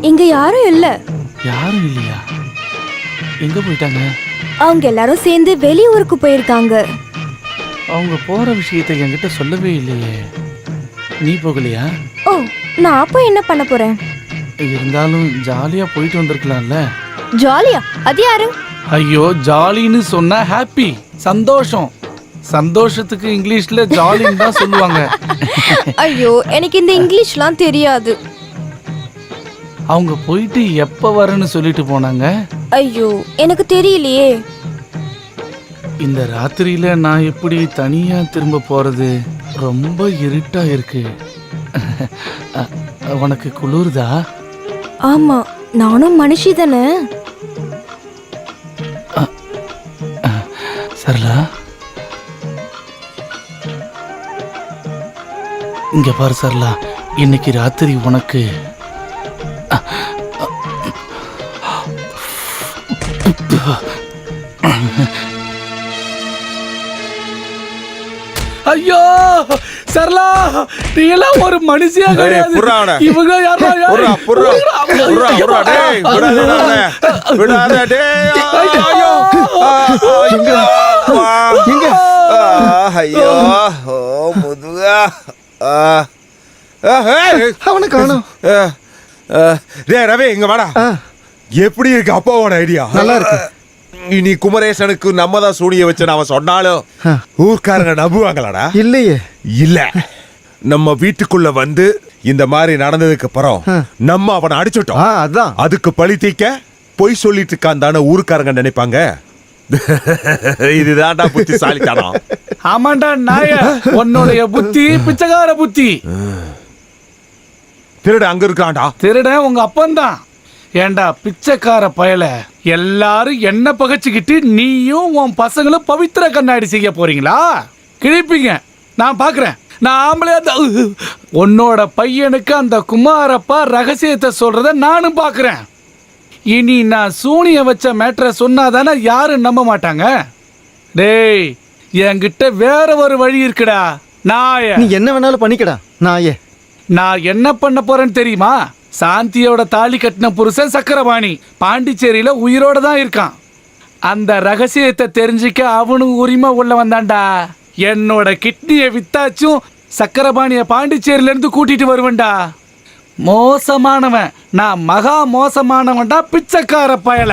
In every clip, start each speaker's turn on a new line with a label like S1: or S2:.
S1: இங்க யாரும் இல்ல.
S2: யாரும் இல்லையா? எங்க போயிட்டாங்க?
S1: அவங்க எல்லாரும் சேர்ந்து வெளியூருக்கு போயிருக்காங்க.
S2: அவங்க போற விஷயத்தை என்கிட்ட சொல்லவே இல்லையே. நீ போகலையா?
S1: ஓ நான் அப்ப என்ன பண்ண போறேன்?
S2: இருந்தாலும் ஜாலியா போயிட்டு வந்திருக்கலாம்ல.
S1: ஜாலியா? அது யாரு?
S2: ஐயோ ஜாலின்னு சொன்னா ஹாப்பி சந்தோஷம். சந்தோஷத்துக்கு இங்கிலீஷ்ல ஜாலின்னு தான் சொல்லுவாங்க.
S1: ஐயோ எனக்கு இந்த இங்கிலீஷ்லாம் தெரியாது.
S2: அவங்க போயிட்டு எப்ப வரேன்னு சொல்லிட்டு போனாங்க?
S1: ஐயோ எனக்கு தெரியலையே.
S2: இந்த ராத்திரியில நான் எப்படி தனியா திரும்ப போறது? ரொம்ப இருட்டா இருக்கு. அ- உனக்கு குளிருதா?
S1: ஆமா நானும் மனுஷி தானே.
S2: சரலா இங்க பாரு சரலா இன்னைக்கு ராத்திரி உனக்கு ஐயோ சரலா நீ எல்லாம் ஒரு மனுஷியா கிடையாது. இவங்க யாரா?
S3: டேய், விடாத அவனை. விடாத, டேய், ஐயோ, ஆ, ஆ, ஐயோ, ஓ, முதுகா,
S4: அவனை காணோம்.
S3: டேய், ரவி இங்க வாடா. எப்படி இருக்கு அப்பாவோட ஐடியா
S4: நல்லா இருக்கு.
S3: இனி குமரேசனுக்கு நம்ம தான் சூனிய வச்சு அவன் சொன்னாலும் ஊர்க்காரங்க நம்புவாங்களாடா?
S4: இல்லையே.
S3: இல்ல. நம்ம வீட்டுக்குள்ள வந்து இந்த மாதிரி நடந்ததுக்கு அப்புறம் நம்ம அவனை அடிச்சுட்டோம்.
S4: அதான்.
S3: அதுக்கு பழி தீக்க பொய் சொல்லிட்டு இருக்கான் தானே ஊருக்காரங்க நினைப்பாங்க? இதுதான்டா புத்திசாலித்தனம்
S2: ஆமாண்டா நாய. உன்னுடைய புத்தி பிச்சைக்கார புத்தி.
S3: திருட அங்க இருக்கான்டா.
S2: திருடன் உங்க அப்பன்தான். ஏண்டா பிச்சைக்கார பயல எல்லாரும் என்ன பகைச்சுக்கிட்டு நீயும் உன் பசங்களும் பவித்திர கண்ணாடி செய்ய போறீங்களா? கிழிப்பீங்க. நான் பாக்குறேன். நான் ஆம்பளை அந்த உன்னோட பையனுக்கு அந்த குமாரப்பா ரகசியத்தை சொல்றத நானும் பாக்குறேன். இனி நான் சூனிய வச்ச மேட்ரை சொன்னாதானே யாரும் நம்ப மாட்டாங்க? டேய் என்கிட்ட வேற ஒரு வழி இருக்குடா. நாய.
S4: நீ என்ன வேணாலும் பண்ணிக்கடா நாயே.
S2: நான் என்ன பண்ண போறேன்னு தெரியுமா? சாந்தியோட தாலி கட்டின புருஷன் சக்கரபாணி. பாண்டிச்சேரியில உயிரோட தான் இருக்கான். அந்த ரகசியத்தை தெரிஞ்சுக்க அவனும் உரிமை உள்ள வந்தான்டா. என்னோட கிட்னியை வித்தாச்சும் சக்கரபாணிய பாண்டிச்சேரியில இருந்து கூட்டிட்டு வருவேன்டா. மோசமானவன். நான் மகா மோசமானவன்டா பிச்சைக்கார பயலை.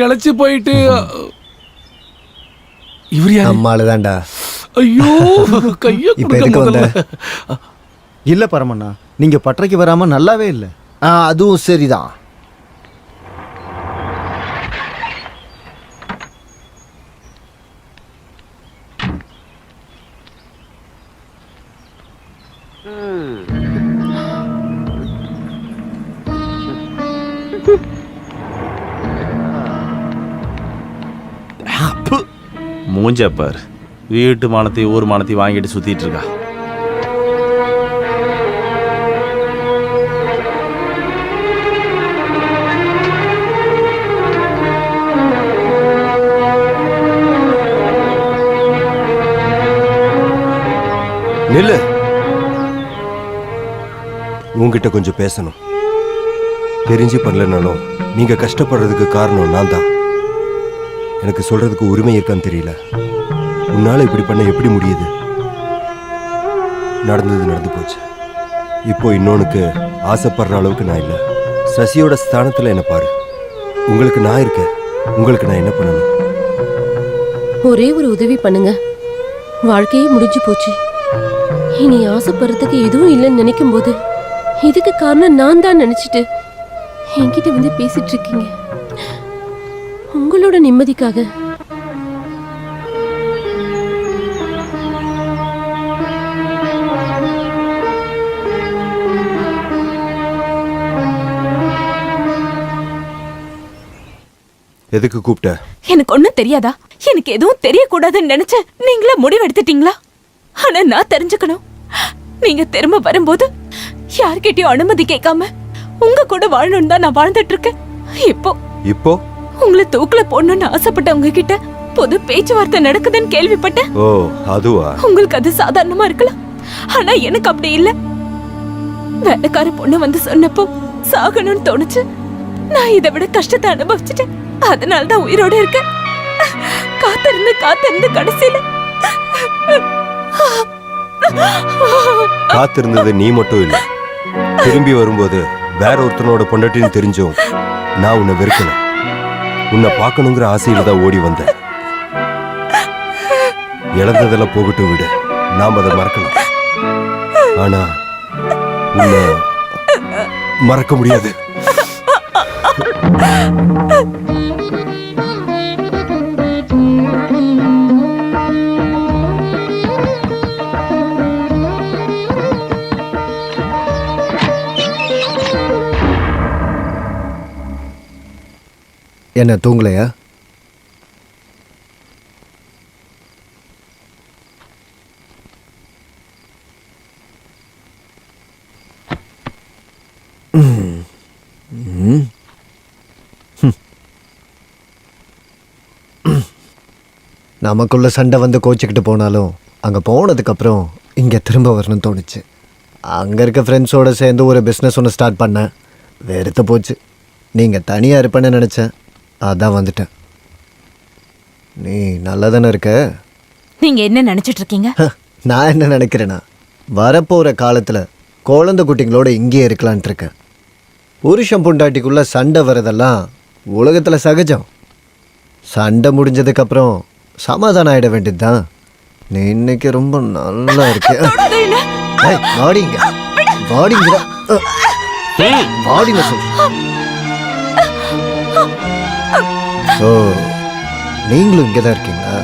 S2: இழைச்சு போயிட்டு இவர் யாரு?
S4: நம்மால தான்டா.
S2: ஐயோ கைய
S4: இப்ப எதுக்கு வந்த? இல்ல பரமண்ணா நீங்க பட்டறைக்கு வராம நல்லாவே இல்ல.
S5: ஆ அதுவும் சரிதான்.
S6: மூஞ்ச பார். வீட்டு மானத்தையும் ஊர் மானத்தையும் வாங்கிட்டு சுத்திட்டு இருக்கா.
S7: நில்லு. உங்ககிட்ட கொஞ்சம் பேசணும். தெரிஞ்சு பண்ணலனாலும் நீங்க கஷ்டப்படுறதுக்கு காரணம் நான் தான் எனக்கு சொல்றதுக்கு உரிமை இருக்கான்னு தெரியல. உன்னால இப்படி பண்ண எப்படி முடியுது? நடந்தது நடந்து போச்சு. இப்போ இன்னொன்னுக்கு ஆசைப்படுற அளவுக்கு நான் இல்லை. சசியோட ஸ்தானத்துல என்ன பாரு. உங்களுக்கு நான் இருக்கேன். உங்களுக்கு நான் என்ன பண்ணணும்?
S5: ஒரே ஒரு உதவி பண்ணுங்க. வாழ்க்கையே முடிஞ்சு போச்சு. இனி ஆசைப்படுறதுக்கு எதுவும் இல்லைன்னு நினைக்கும் போது இதுக்கு காரணம் நான் தான் நினைச்சிட்டு என்கிட்ட வந்து பேசிட்டு இருக்கீங்க. உங்களோட நிம்மதிக்காக.
S7: எதுக்கு கூப்பிட்ட?
S8: எனக்கு ஒண்ணும் தெரியாதா? எனக்கு எதுவும் தெரியக்கூடாதுன்னு நினைச்ச நீங்களா முடிவெடுத்துட்டீங்களா? ஆனா நான் தெரிஞ்சுக்கணும். நீங்க திரும்ப வரும்போது யார்கிட்டயும் அனுமதி கேட்காம உங்க கூட வாழணும்னு தான் நான் வாழ்ந்துட்டு இருக்கேன். இப்போ
S7: இப்போ?
S8: உங்களை தூக்குல போடணும்னு ஆசைப்பட்டவங்க கிட்ட பொது பேச்சுவார்த்தை நடக்குதுன்னு கேள்விப்பட்டேன்.
S7: ஓ அதுவா?
S8: உங்களுக்கு அது சாதாரணமா இருக்கலாம். ஆனா எனக்கு அப்படி இல்ல. வேலைக்கார பொண்ணு வந்து சொன்னப்போ சாகணும்னு தோணுச்சு. நான் இதை விட கஷ்டத்தை அனுபவிச்சுட்டேன். அதனால தான் உயிரோட இருக்கேன். காத்திருந்து காத்திருந்து கடைசியில
S7: காத்திருந்தது நீ மட்டும் இல்ல. திரும்பி வரும்போது வேற ஒருத்தனோட பொண்டாட்டின்னு தெரிஞ்சும் நான் உன்னை வெறுக்கல. உன்னை பார்க்கணுங்கிற ஆசையில தான் ஓடி வந்தேன். இழந்ததெல்லாம் போகட்டும் விடு. நாம் அதை மறக்கலாம். ஆனா உன்னை மறக்க முடியாது.
S4: என்ன தூங்கலையா? நமக்குள்ள சண்டை வந்து கோச்சிக்கிட்டு போனாலும் அங்கே போனதுக்கப்புறம் இங்கே திரும்ப வரணும்னு தோணுச்சு. அங்கே இருக்க ஃப்ரெண்ட்ஸோட சேர்ந்து ஒரு பிஸ்னஸ் ஒன்று ஸ்டார்ட் பண்ணேன். வெறுத்து போச்சு. நீங்கள் தனியாக இருப்பேன்னு நினச்சேன். அதான் வந்துட்டேன். நீ நல்லா தானே இருக்க?
S8: நீங்க என்ன நினைச்சிட்டு இருக்கீங்க?
S4: நான் என்ன நினைக்கிறேன்னா வரப்போகிற காலத்தில் குழந்தை குட்டிங்களோட இங்கேயே இருக்கலான்ட்டு இருக்கேன். புருஷன் பொண்டாட்டிக்குள்ள சண்டை வரதெல்லாம் உலகத்தில் சகஜம். சண்டை முடிஞ்சதுக்கப்புறம் சமாதானம் ஆகிட வேண்டியது தான் நீ இன்னைக்கு ரொம்ப நல்லா இருக்க வாடிங்க. வாடிங்க. வாடிங்க சொல். ஓ நீங்களும் இங்கே தான் இருக்கீங்களா?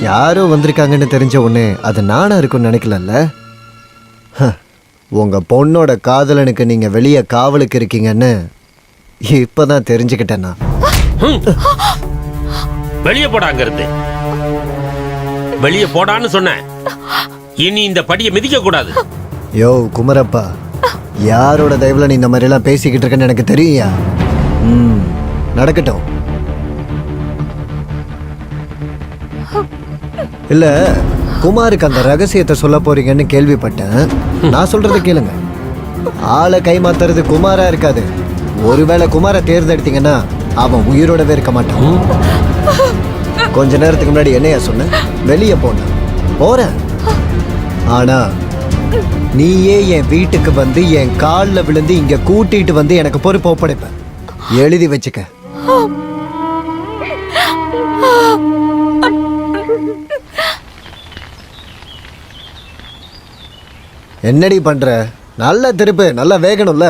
S4: யாரோ வந்திருக்காங்கன்னு தெரிஞ்ச உடனே அது நானா இருக்கும்னு நினைக்கலல்ல? ஹ, உங்க பொண்ணோட காதலனுக்கு நீங்க வெளியே காவலுக்கு இருக்கீங்கன்னு இப்பதான் தெரிஞ்சுக்கிட்டேன் நான்.
S9: வெளியே போடா அங்க இருந்து வெளியே போடான்னு சொன்னேன். இனி இந்த படியை மிதிக்க கூடாது.
S4: யோ குமரப்பா. யாரோட தயவுல நீ இந்த மாதிரிலாம் பேசிக்கிட்டு இருக்கேன்னு எனக்கு தெரியுயா ம். நடக்கட்டும். இல்ல குமாருக்கு அந்த ரகசியத்தை சொல்ல போறீங்கன்னு கேள்விப்பட்டேன். நான் சொல்றதை கேளுங்க. ஆளை கைமாத்துறது குமாரா இருக்காது. ஒருவேளை குமாரை தேர்ந்தெடுத்தீங்கன்னா அவன் உயிரோடவே இருக்க மாட்டான். கொஞ்ச நேரத்துக்கு முன்னாடி என்னையா சொன்ன? வெளியே போன. போறேன். ஆனா நீயே என் வீட்டுக்கு வந்து என் காலில் விழுந்து இங்க கூட்டிட்டு வந்து எனக்கு பொறுப்பு ஒப்படைப்ப. எழுதி வச்சுக்க. என்னடி பண்ற? நல்லா திருப்பு நல்லா வேகணும்ல.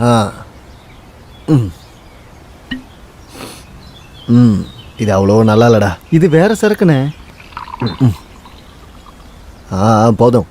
S4: ஆ. ம். ம். இது அவ்வளோ நல்லா இல்லடா
S10: இது வேற சரக்குண்ணே.
S4: ஆ ஆ, போதும்.